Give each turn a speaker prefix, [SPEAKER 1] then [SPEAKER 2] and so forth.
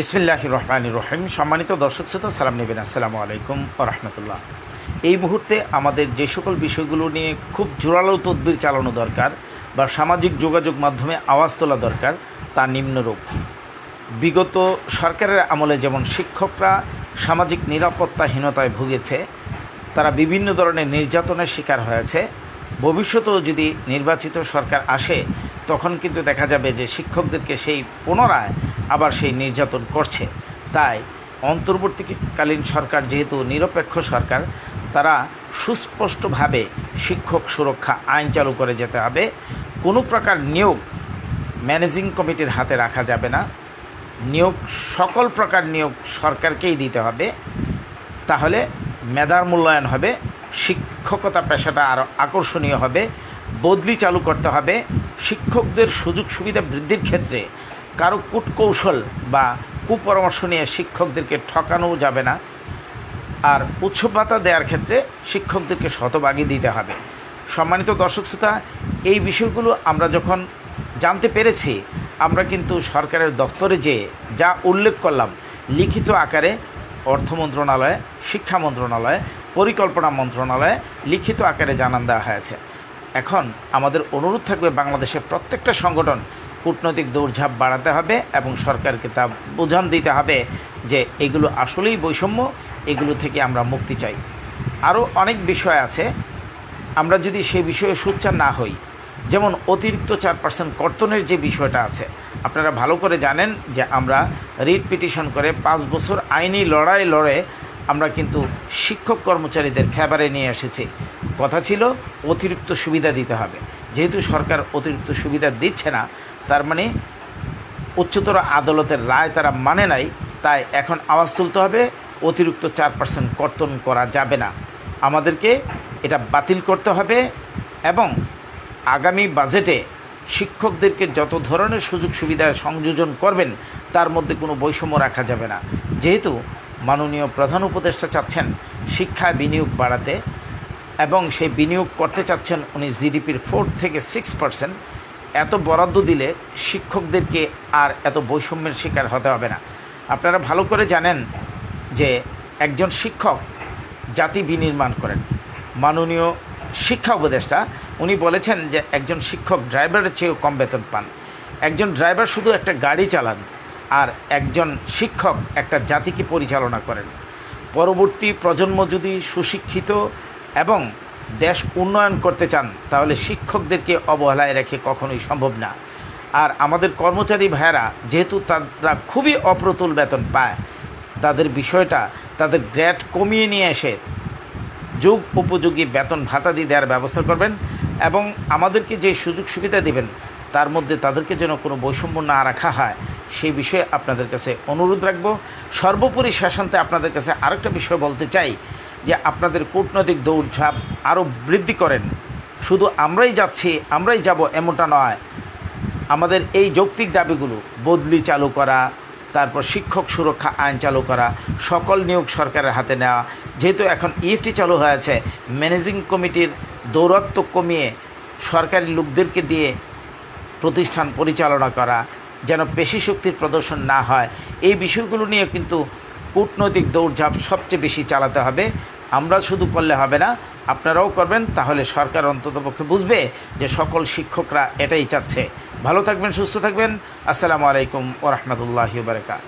[SPEAKER 1] বিসমিল্লাহ রহমান রহিম। সম্মানিত দর্শক শ্রোতা, সালাম নেবেন। আসসালামু আলাইকুম রহমতুল্লাহ। এই মুহূর্তে আমাদের যে সকল বিষয়গুলো নিয়ে খুব জোরালো তদবির চালানো দরকার বা সামাজিক যোগাযোগ মাধ্যমে আওয়াজ তোলা দরকার, তা নিম্নরূপ। বিগত সরকারের আমলে যেমন শিক্ষকরা সামাজিক নিরাপত্তাহীনতায় ভুগেছে, তারা বিভিন্ন ধরনের নির্যাতনের শিকার হয়েছে ভবিষ্যতেও যদি নির্বাচিত সরকার আসে, তখন কিন্তু দেখা যাবে যে শিক্ষকদেরকে সেই পুনরায় আবার সেই নির্যাতন করছে। তাই অন্তর্বর্তীকালীন সরকার যেহেতু নিরপেক্ষ সরকার, তারা সুস্পষ্টভাবে শিক্ষক সুরক্ষা আইন চালু করে যেতে হবে। কোনো প্রকার নিয়োগ ম্যানেজিং কমিটির হাতে রাখা যাবে না। নিয়োগ, সকল প্রকার নিয়োগ সরকারকেই দিতে হবে। তাহলে মেধার মূল্যায়ন হবে। শিক্ষকতা পেশাটা আরও আকর্ষণীয় হবে, বদলি চালু করতে হবে, শিক্ষকদের সুযোগ সুবিধা বৃদ্ধির ক্ষেত্রে কারও কূটকৌশল বা কুপরামর্শ নিয়ে শিক্ষকদেরকে ঠকানো যাবে না। আর উৎসব ভাতা দেওয়ার ক্ষেত্রে শিক্ষকদেরকে শতভাগই দিতে হবে। সম্মানিত দর্শক শ্রোতা, এই বিষয়গুলো আমরা যখন জানতে পেরেছি, আমরা কিন্তু সরকারের দপ্তরে যে যা উল্লেখ করলাম, লিখিত আকারে অর্থ মন্ত্রণালয়ে, শিক্ষা মন্ত্রণালয়ে পরিকল্পনা মন্ত্রণালয়ে লিখিত আকারে জানান দেওয়া হয়েছে। এখন আমাদের অনুরোধ থাকবে বাংলাদেশের প্রত্যেকটা সংগঠন কূটনৈতিক দৌড়ঝাঁপ বাড়াতে হবে এবং সরকারকে তা বোঝান দিতে হবে যে এগুলো আসলেই বৈষম্য, এগুলো থেকে আমরা মুক্তি চাই। আরও অনেক বিষয় আছে, আমরা যদি সেই বিষয়ে সুচ্চার না হই, যেমন অতিরিক্ত চার পার্সেন্ট কর্তনের যে বিষয়টা আছে, আপনারা ভালো করে জানেন যে আমরা রিট পিটিশন করে পাঁচ বছর আইনি লড়াই লড়ে আমরা কিন্তু শিক্ষক কর্মচারীদের ফেভারে নিয়ে এসেছি। কথা ছিল, অতিরিক্ত সুবিধা দিতে হবে। যেহেতু সরকার অতিরিক্ত সুবিধা দিচ্ছে না, তার মানে উচ্চতর আদালতের রায় তারা মানে নাই, তাই এখন আওয়াজ তুলতে হবে, অতিরিক্ত চার পার্সেন্ট কর্তন করা যাবে না। আমাদেরকে এটা বাতিল করতে হবে এবং আগামী বাজেটে শিক্ষকদেরকে যত ধরনের সুযোগ সুবিধা সংযোজন করবেন, তার মধ্যে কোনো বৈষম্য রাখা যাবে না। যেহেতু মাননীয় প্রধান উপদেষ্টা চাচ্ছেন শিক্ষায় বিনিয়োগ বাড়াতে এবং সেই বিনিয়োগ করতে চাচ্ছেন উনি জিডিপির ফোর থেকে সিক্স পার্সেন্ট। এত বরাদ্দ দিলে শিক্ষকদেরকে আর এত বৈষম্যের শিকার হতে হবে না। আপনারা ভালো করে জানেন যে একজন শিক্ষক জাতি বিনির্মাণ করেন। মাননীয় শিক্ষা উপদেষ্টা, উনি বলেছেন যে একজন শিক্ষক ড্রাইভারের চেয়েও কম বেতন পান। একজন ড্রাইভার শুধু একটা গাড়ি চালান আর একজন শিক্ষক একটা জাতিকে পরিচালনা করেন। পরবর্তী প্রজন্ম যদি সুশিক্ষিত এবং দেশ উন্নয়ন করতে চান, তাহলে শিক্ষকদেরকে অবহেলায় রেখে কখনোই সম্ভব না। আর আমাদের কর্মচারী ভাইয়েরা, যেহেতু তারা খুবই অপ্রতুল বেতন পায়, তাদের বিষয়টা তাদের গ্রেড কমিয়ে নিয়ে এসে যুগ উপযোগী বেতন ভাতা দিয়ে দেওয়ার ব্যবস্থা করবেন এবং আমাদেরকে যে সুযোগ সুবিধা দেবেন, তার মধ্যে তাদেরকে যেন কোনো বৈষম্য না রাখা হয় সেই বিষয়ে আপনাদের কাছে অনুরোধ রাখব। সর্বোপরি শেষান্তে আপনাদের কাছে আরেকটা বিষয় বলতে চাই যে আপনাদের কূটনৈতিক দৌড়ঝাঁপ আরও বৃদ্ধি করেন। শুধু আমরাই যাচ্ছি, আমরাই যাব এমনটা নয়। আমাদের এই যৌক্তিক দাবিগুলো, বদলি চালু করা, তারপর শিক্ষক সুরক্ষা আইন চালু করা, সকল নিয়োগ সরকারের হাতে নেওয়া, যেহেতু এখন ইএফটি চালু হয়েছে, ম্যানেজিং কমিটির দৌরত্ব কমিয়ে সরকারি লোকদেরকে দিয়ে প্রতিষ্ঠান পরিচালনা করা যেন পেশি শক্তির প্রদর্শন না হয়। এই বিষয়গুলো নিয়ে কিন্তু কূটনৈতিক দৌড়ঝাঁপ সবচেয়ে বেশি চালাতে হবে। আমরা শুধু করলে হবে না, আপনারাও করবেন, তাহলে সরকার অন্ততপক্ষে বুঝবে যে সকল শিক্ষকরা এটাই চাচ্ছে। ভালো থাকবেন, সুস্থ থাকবেন। আসসালামু আলাইকুম ওরহমতুল্লাহি বারকাত